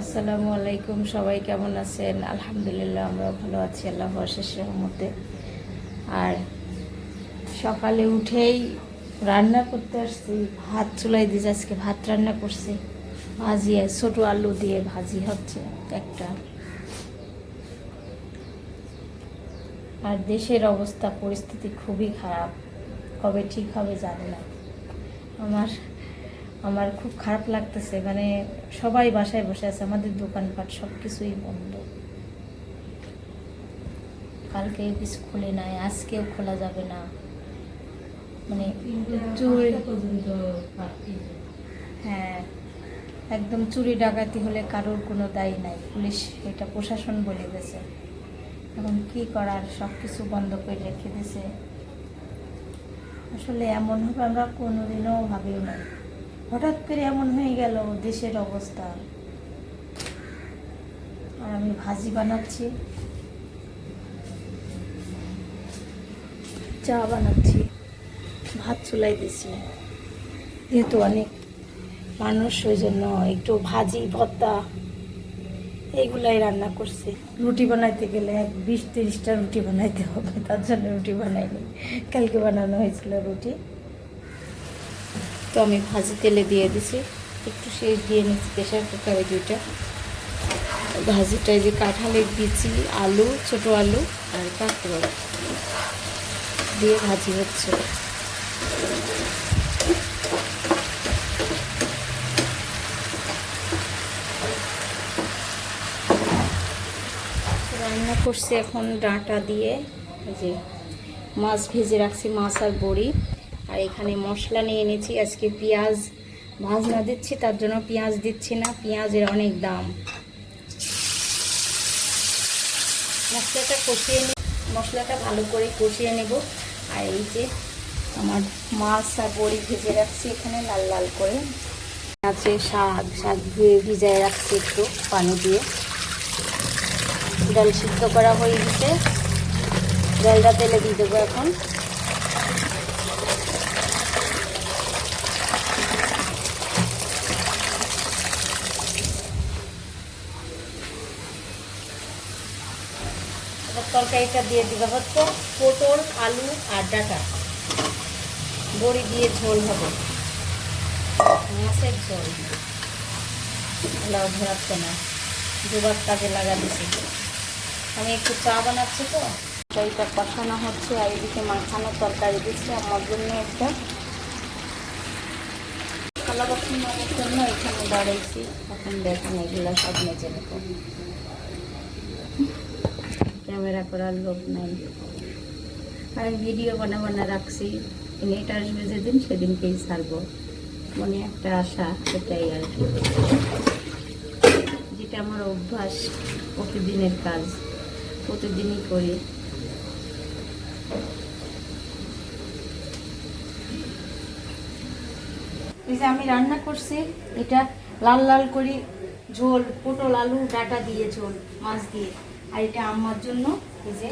আসসালামু আলাইকুম, সবাই কেমন আছেন? আলহামদুলিল্লাহ আমরা ভালো আছি, আল্লাহ শেষের মধ্যে আর সকালে উঠেই রান্না করতে আসছি, ভাত চুলাই দিয়েছে আজকে ভাত রান্না করছি। ভাজি, ছোটো আলু দিয়ে ভাজি হচ্ছে একটা। আর দেশের অবস্থা, পরিস্থিতি খুবই খারাপ। কবে ঠিক হবে জানি না। আমার আমার খুব খারাপ লাগতেছে মানে সবাই বাসায় বসে আছে আমাদের দোকানপাট সব কিছুই বন্ধ। কালকে কিছু খুলে নাই আজকেও খোলা যাবে না। মানে চুরি হ্যাঁ একদম চুরি ডাকাতি হলে কারোর কোনো দায়ী নাই পুলিশ এটা প্রশাসন বলে গেছে এখন কি করার সব কিছু বন্ধ করে রেখে দিছে আসলে এমন হবে আমরা কোনোদিনও ভাবিও নাই। হঠাৎ করে এমন হয়ে গেল দেশের অবস্থা। আর আমি ভাজি বানাচ্ছি। চা বানাচ্ছি। ভাত চুলাই দিছি যেহেতু অনেক মানুষ, ওই জন্য একটু ভাজি, ভর্তা এইগুলাই রান্না করছি। রুটি বানাইতে গেলে এক বিশ তিরিশটা রুটি বানাইতে হবে, তার জন্য রুটি বানাইনি। কালকে বানানো হয়েছিল রুটি। তো আমি ভাজি তেলে দিয়ে দিছি। একটু শেষ দিয়ে নিচ্ছি প্রেশার কুকারে দুইটা। ভাজিটা যে কাঁঠালের বিচি, আলু, ছোট আলু আর কাঁকড় দিয়ে ভাজি হচ্ছে। রান্না করছি এখন ডাঁটা দিয়ে। যে মাছ ভেজে রাখছি মাছ আর বড়ি। আর এখানে মশলা নিয়ে এনেছি। আজকে পেঁয়াজ ভাজনা দিচ্ছি, তার জন্য পেঁয়াজ দিচ্ছি না, পেঁয়াজের অনেক দাম। মশলাটা কষিয়ে নি মশলাটা ভালো করে কষিয়ে নেব। আর এই যে আমার মাছ আর বড়ি ভেজে রাখছি এখানে লাল লাল করে। আছে শাক শাক ধুয়ে ভিজায় রাখছি একটু পানি দিয়ে। ডাল সিদ্ধ করা হয়ে গেছে। ডালটা তেলে দিয়ে দেবো এখন। তরকারিটা দিয়ে দিবে। হচ্ছে পটল, আলু আর ডাটা। বড়ি দিয়ে ঝোল হবে। মাছের ঝোল। লাউ ধরাচ্ছে না। দুবার কাজে লাগা দিছি। আমি একটু চা বানাচ্ছি তো। চাইটা কষানো হচ্ছে আর এদিকে মাখানো তরকারি দিচ্ছি। আমার জন্য একটা। থালা বাসন জন্য এখানে দাঁড়াইছি এখন দেখুন এগুলো সব মেজে নেব। ক্যামেরা করার লোক নাই। আমি ভিডিও বানা বানা রাখছি। নেট আসবে যেদিন, সেদিনকেই ছাড়বো। মনে একটা আশা এটাই আর কি। যেটা আমার অভ্যাস, প্রতিদিনের কাজ। প্রতিদিনই করি। এই যে আমি রান্না করছি, এটা লাল লাল করে ঝোল, পটল, আলু, ডাটা দিয়ে ঝোল, মাছ দিয়ে। আর এটা আমার জন্য। এই যে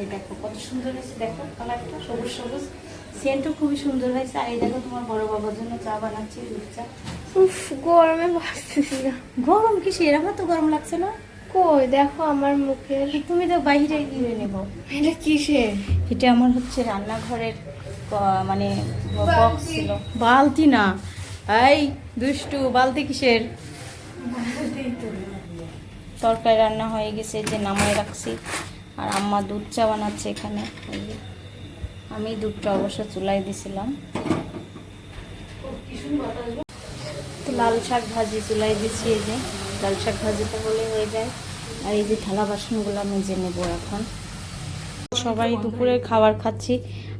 এই দেখো কত সুন্দর হয়েছে দেখো কালারটা সবুজ সবুজ। সেন্টও খুবই সুন্দর হয়েছে। আর এই দেখো তোমার বড় বাবার জন্য চা বানাচ্ছি দুধ চা উফ গরমে বাঁচতেছি না গরম কি সেরকম তো গরম লাগছে না? কই দেখো আমার মুখের। তুমি তো বাইরে গিয়ে নেব। এটা কিসে? এটা আমার হচ্ছে রান্নাঘরের মানে বক্স ছিল। বালতি না। এই দুষ্টু বালতি কিসের? তরকারি রান্না হয়ে গেছে, যে নামায় রাখছি। আর আম্মা দুধ চা বানাচ্ছে এখানে। আমি দুধটা অবশ্য চুলাই দিছিলাম। লাল শাক ভাজি চুলাই দিচ্ছি, এই যে। লাল শাক ভাজিটা হলে হয়ে যায়। আর এই যে থালা বাসনগুলো আমি যে নেব এখন। সবাই দুপুরে খাবার খাচ্ছি।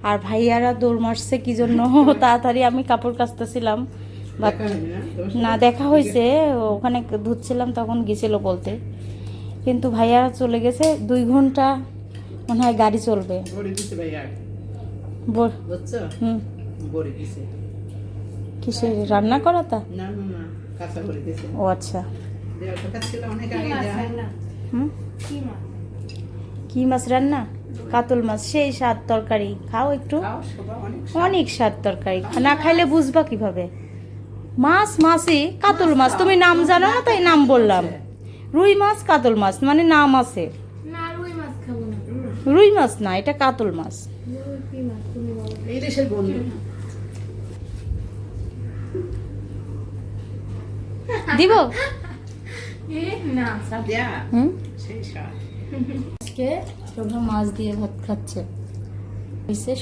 আর ভাইয়ারা দৌড় মারছে, কি জন্য? তাড়াতাড়ি আমি কাপড় কাচতেছিলাম। বাট না দেখা হয়েছে ওখানে ধুচ্ছিলাম তখন গেছিল বলতে। কিন্তু ভাইয়া চলে গেছে দুই ঘণ্টা মনে হয় গাড়ি চলবে। বড়ি দিছে ভাইয়া। বল- বুঝছ? হুম। বড়ি কিসে রান্না করা তা? না না না কাঁচা বড়ি দিছে। ও আচ্ছা। দেওয়ার কথা ছিল অনেক আগে দেওয়া হুম? কি মাছ? রান্না? কাতল মাছ সেই স্বাদ তরকারি। খাও একটু। অনেক অনেক স্বাদ তরকারি। না খাইলে বুঝবা কীভাবে? মাছ মাছই কাতল মাছ। তুমি নাম জানো না তাই নাম বললাম। রুই মাছ কাতল মাছ মানে নাম আছে। রুই মাছ না। রুই মাছ না এটা কাতল মাছ। রুই মাছ তুমি বলো। এই দেশের বন্ধু। দিব? এ না যা হুম? সেই স্বাদ আজকে শোভা মাছ দিয়ে ভাত খাচ্ছে।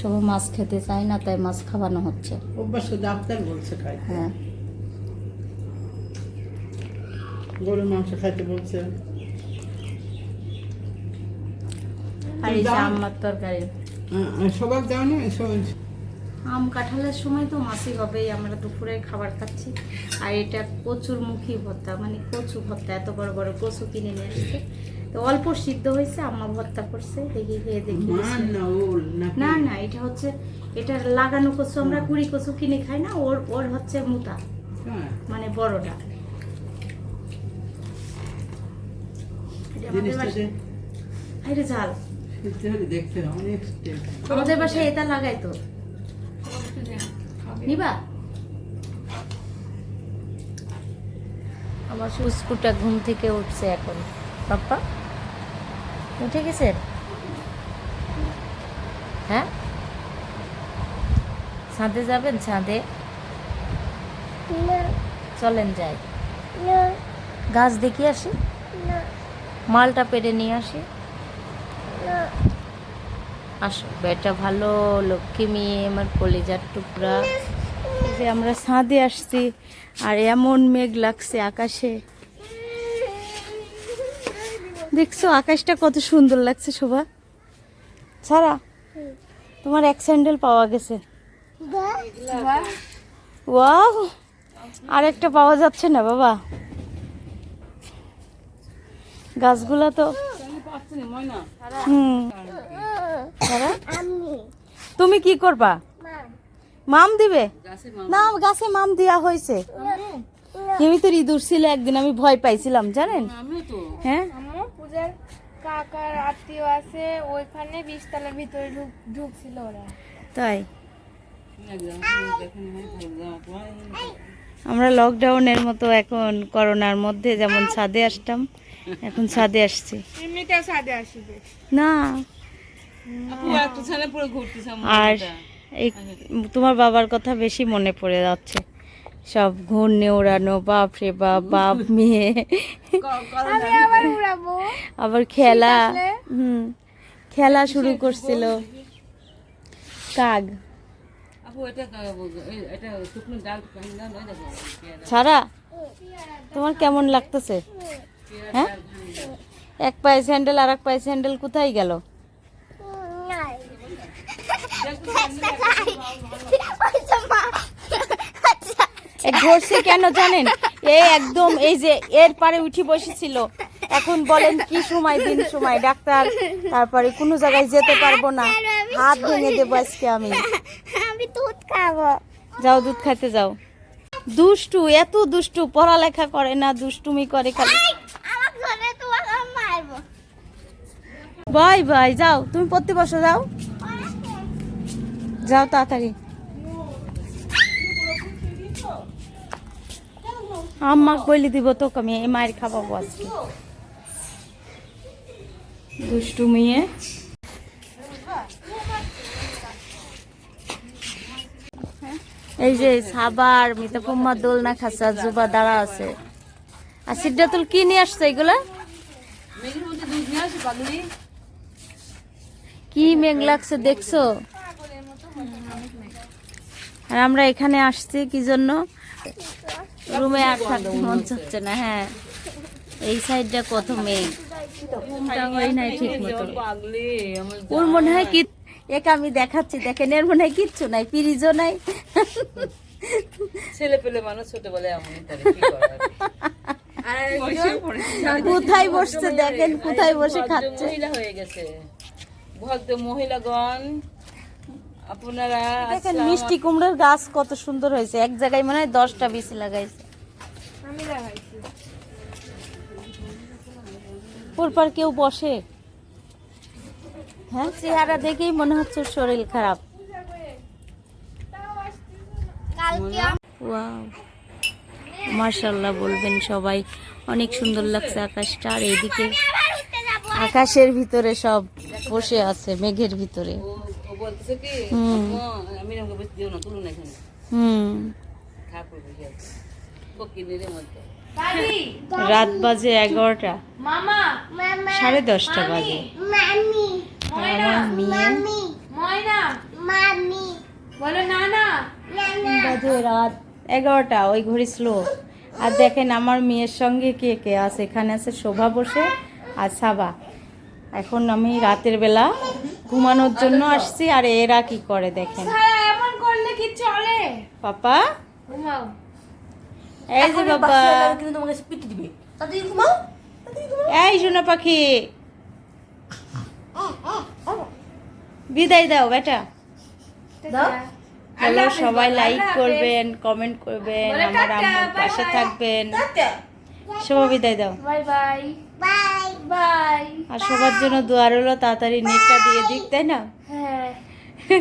শোভা মাছ খেতে চায় না তাই মাছ খাওয়ানো হচ্ছে। অভ্যাস ডাক্তার বলছে হ্যাঁ। গরুর মাংস খাইতে বলছে। আর এই যে আমার তরকারি। সবার যাও না আম কাঁঠালের সময় তো মাছই হবেই আমরা দুপুরে খাবার খাচ্ছি। আর এটা কচুর মুখী ভর্তা মানে কচু ভর্তা এত বড় বড় কচু কিনে নিয়ে আসছে। তো অল্প সিদ্ধ হয়েছে আম্মা ভর্তা করছে দেখি খেয়ে দেখি না না না এটা হচ্ছে এটা লাগানো কচু আমরা কুড়ি কচু কিনে খাই না ওর ওর হচ্ছে মুতা। হ্যাঁ, মানে বড়টা এটা আমাদের জিনিসটা বাসায়- ঝাল দেখতে হলে দেখতে হবে, অনেক আমাদের বাসায় এটা লাগাই তো। নিবা? আমার সুস্কুটা ঘুম থেকে উঠছে এখন। পাপ্পা? উঠে গেছে? হ্যাঁ? ছাদে যাবেন? ছাদে? চলেন যাই। গাছ দেখি আসি। মালটা পেরে নিয়ে আসি। আসো বেটা ভালো লক্ষ্মী মেয়ে আমার কলেজার টুকরা। যে আমরা ছাদে আসছি আর এমন মেঘ লাগছে আকাশে। দেখছ আকাশটা কত সুন্দর লাগছে শোভা। ছাড়া তোমার এক স্যান্ডেল পাওয়া গেছে। ওয়াও আর একটা পাওয়া যাচ্ছে না বাবা। গাছগুলা তো হুম। তুমি কি করবা? মাম দিবে? না গাছে মাম দেওয়া হয়েছে আমি তো ইঁদুর ছিল একদিন আমি ভয় পাইছিলাম জানেন? হ্যাঁ? কাকার আত্মীয় আছে ওইখানে বিশতলার ভিতরে ঢুক ঢুকছিল ওরা। তাই? আমরা লকডাউনের মতো এখন করোনার মধ্যে যেমন ছাদে আসতাম এখন ছাদে আসছি। এমনিতেও সাদে আসবে। না। আর এই তোমার বাবার কথা বেশি মনে পড়ে যাচ্ছে। সব ঘুর নেওড়ানো বাপ রে বাপ বাপ মেয়ে। আবার খেলা। হুম। খেলা শুরু করছিল। কাক? ছাড়া? তোমার কেমন লাগতেছে? হ্যাঁ? এক পায়ে স্যান্ডেল আর এক পায়ে স্যান্ডেল কোথায় গেল? ধরছে কেন জানেন? এ একদম এই যে এর পারে উঠি বসেছিল। এখন বলেন কি সময় দিন সময়? ডাক্তার তারপরে কোনো জায়গায় যেতে পারব না। হাত ভেঙে দেবো আজকে আমি। আমি দুধ খাব। যাও দুধ খাইতে যাও। দুষ্টু এত দুষ্টু পড়ালেখা করে না দুষ্টুমি করে খালি আমার ঘরে তোমাকে মারবো বাই বাই, যাও, তুমি পড়তে বসো, যাও। যাও তাড়াতাড়ি। আম্মাক বলে দিব, তোকে আমি এই মায়ের খাওয়াবো আজকে। দুষ্টু মেয়ে। এই যে সাবার মিতাপুম্মা দোলনা খাসা জুবা দাঁড়া আছে। আর সিদ্ধাতুল কি নিয়ে আসছে এগুলা? কি মেঘ লাগছে দেখছ? আর আমরা এখানে আসছি কি জন্য? রুমে আর থাকতে মন চাচ্ছে না হ্যাঁ। এই সাইডটা কত মেঘ। নাই ঠিক মতো ওর মনে হয় কি এক আমি দেখাচ্ছি দেখেন এর মনে হয় কিচ্ছু নাই পিরিজও নাই। ছেলে পেলে মানুষ ছোট বলে এমনই? কোথায় বসছে দেখেন কোথায় বসে খাচ্ছে। হয়ে গেছে। ভদ্র মহিলাগণ আপনারা দেখেন মিষ্টি কুমড়োর গাছ কত সুন্দর হয়েছে। এক জায়গায় মনে দশটা বেশি লাগাইছে। আমি লাগাইছি। কেউ বসে? হ্যাঁ চেহারা দেখেই মনে হচ্ছে শরীর খারাপ। মার্শাল্লাহ বলবেন সবাই। অনেক সুন্দর লাগছে আকাশটা আর এইদিকে আকাশের ভিতরে সব। বসে আছে মেঘের ভিতরে। রাত বাজে এগারোটা। সাড়ে দশটা বাজে। বাজে রাত এগারোটা ওই ঘড়ি স্লো। আর দেখেন আমার মেয়ের সঙ্গে কে কে আছে? এখানে আছে শোভা বসে আর সাবা। এখন আমি রাতের বেলা ঘুমানোর জন্য আসছি আর এরা কি করে দেখেন। এমন করলে কি চলে? পাপা? ঘুমাও। এই যে বাবা। এই সোনা পাখি। বিদায় দাও বেটা। হ্যালো সবাই লাইক করবেন কমেন্ট করবেন আমার আম্মুর পাশে থাকবেন। সবাই বিদায় দাও। Bye bye. বাই। বাই আর সবার জন্য দোয়া রইল তাড়াতাড়ি নেটটা দিয়ে দিক তাই না? হ্যাঁ।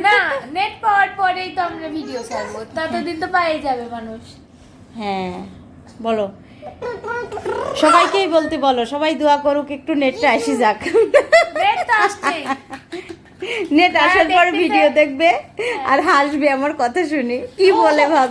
না নেট পাওয়ার পরেই তো আমরা ভিডিও ছাড়বো। ততদিন তো পাই যাবে মানুষ। হ্যাঁ বলো। সবাইকেই বলতে বলো সবাই দোয়া করুক একটু নেটটা আসি যাক। নেট নেট আসার পর ভিডিও দেখবে আর হাসবে আমার কথা শুনি। কি বলে ভাব